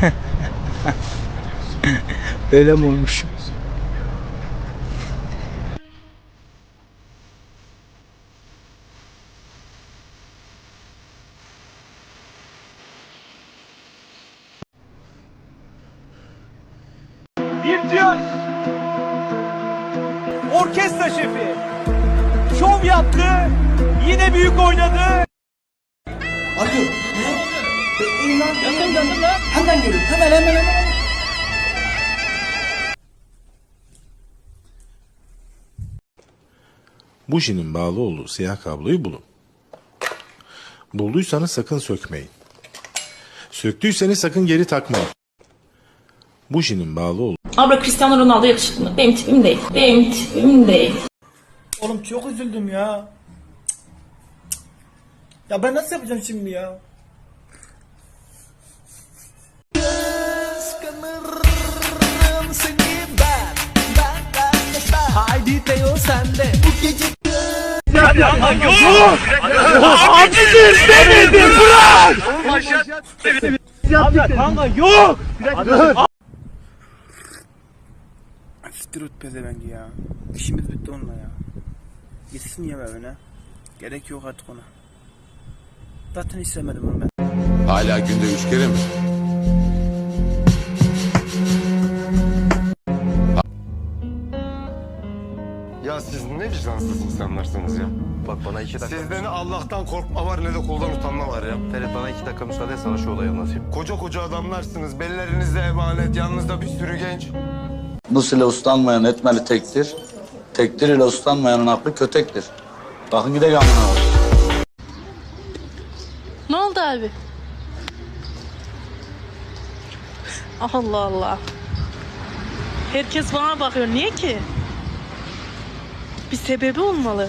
Öyle mi olmuş? Diyor. Orkestra şefi. Şov yaptı. Yine büyük oynadı. Arıyor. Ne? Bekleyin lan. Yakın yakın lan. Hemen geliyorum. Hemen hemen hemen. Bujinin bağlı olduğu siyah kabloyu bulun. Bulduysanız sakın sökmeyin. Söktüyseniz sakın geri takmayın. Bujinin bağlı olduğu Abla Cristiano Ronaldo yakışıklı mı? Benim tipim değil. Benim tipim değil. Oğlum çok üzüldüm ya. Ya ben nasıl yapacağım şimdi ya? Sende. Bu gece Kanka yok. Siktir ut pezevenk ya. İşimiz bitti onunla ya. Gitsin ya evine. Gerek yok artık ona. Zaten istemedim onu ben. Hala günde üç kere mi? Ya siz ne vicdansız insanlarsınız ya. Bak bana iki dakika. Sizde ne Allah'tan korkma var ne de kuldan utanma var ya. Ferit bana iki dakika müsaade et sana şu olayı anlatayım. Koca koca adamlarsınız. Bellerinizde emanet. Yanınızda bir sürü genç. Nus ile uslanmayan etmeli tektir. Tektir ile uslanmayanın aklı kötektir. Bakın gidelim amına. Ne oldu abi? Allah Allah. Herkes bana bakıyor. Niye ki? Bir sebebi olmalı.